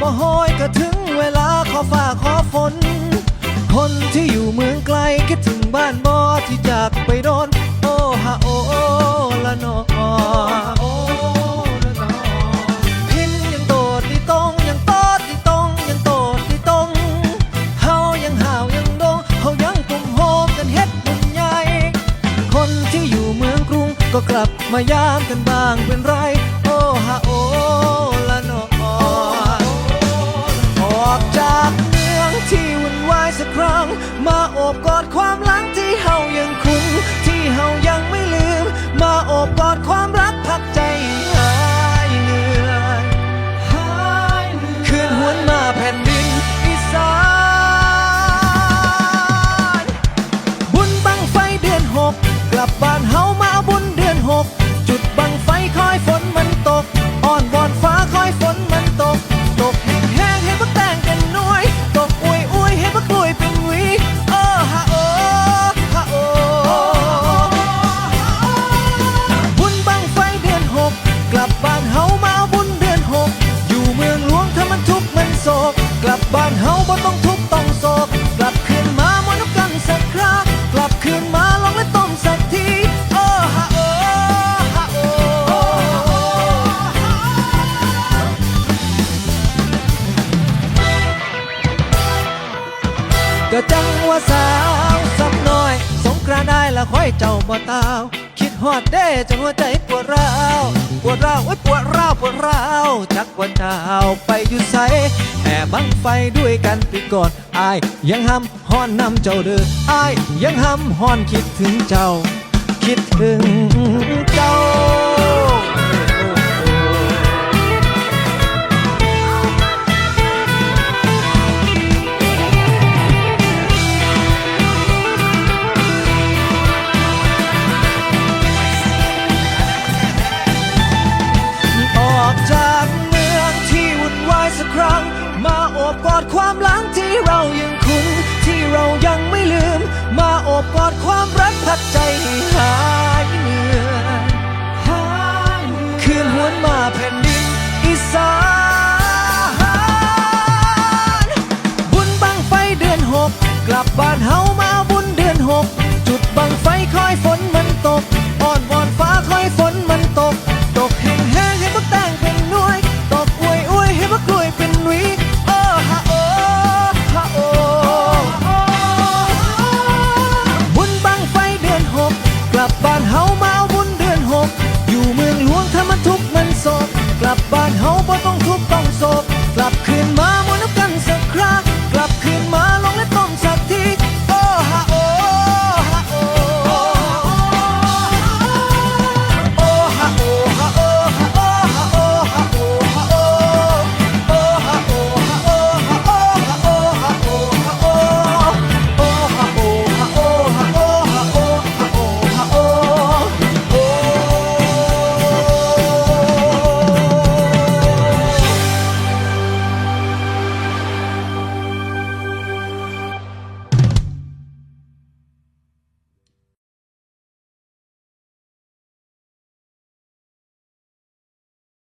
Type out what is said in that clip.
บ่โหยก็ถึงเวลาขอฟ้าขอฝน คนที่อยู่เมืองไกลคิดถึงบ้านบ่ที่จากไปโดน โอ้ฮะโอละนอพินยังโตดที่ตรงยังโตดที่ตรงยังโตดที่ตรงเฮายังห่าวยังดงเฮายังกลุ่มโฮมกันเฮ็ดบุญใหญ่ คนที่อยู่เมืองกรุงก็กลับมายามกันบ้างเป็นไร โอฮะโอ้ บ้านเฮาบ่ต้องทุกต้องโศกกลับคืนมามานำกันสักครั้งกลับคืนมาลองและต้มสักทีโอ้ฮะโอ้ฮะโอ้ก็จังว่าสาวสักหน่อย สงกรานได้ละค่อยเจ้าบ่ตาว ฮอดเด้จังหัวใจปวดร้าวปวดร้าวโอ้ปวดร้าวปวดร้าวจักว่าเจ้าไปอยู่ไสแห่บังไฟด้วยกันปีก่อนอายยังห้ำฮอนนำเจ้าเด้ออายยังห้ำฮอนคิดถึงเจ้า คิดถึงเจ้า ความหลังที่เรายังคุ้นที่เรายังไม่ลืม มาโอบกอดความรักพัดใจให้หายเหนื่อยคืนหวนมาแผ่นดินอีสานบุญบังไฟเดือนหกกลับบ้านเฮา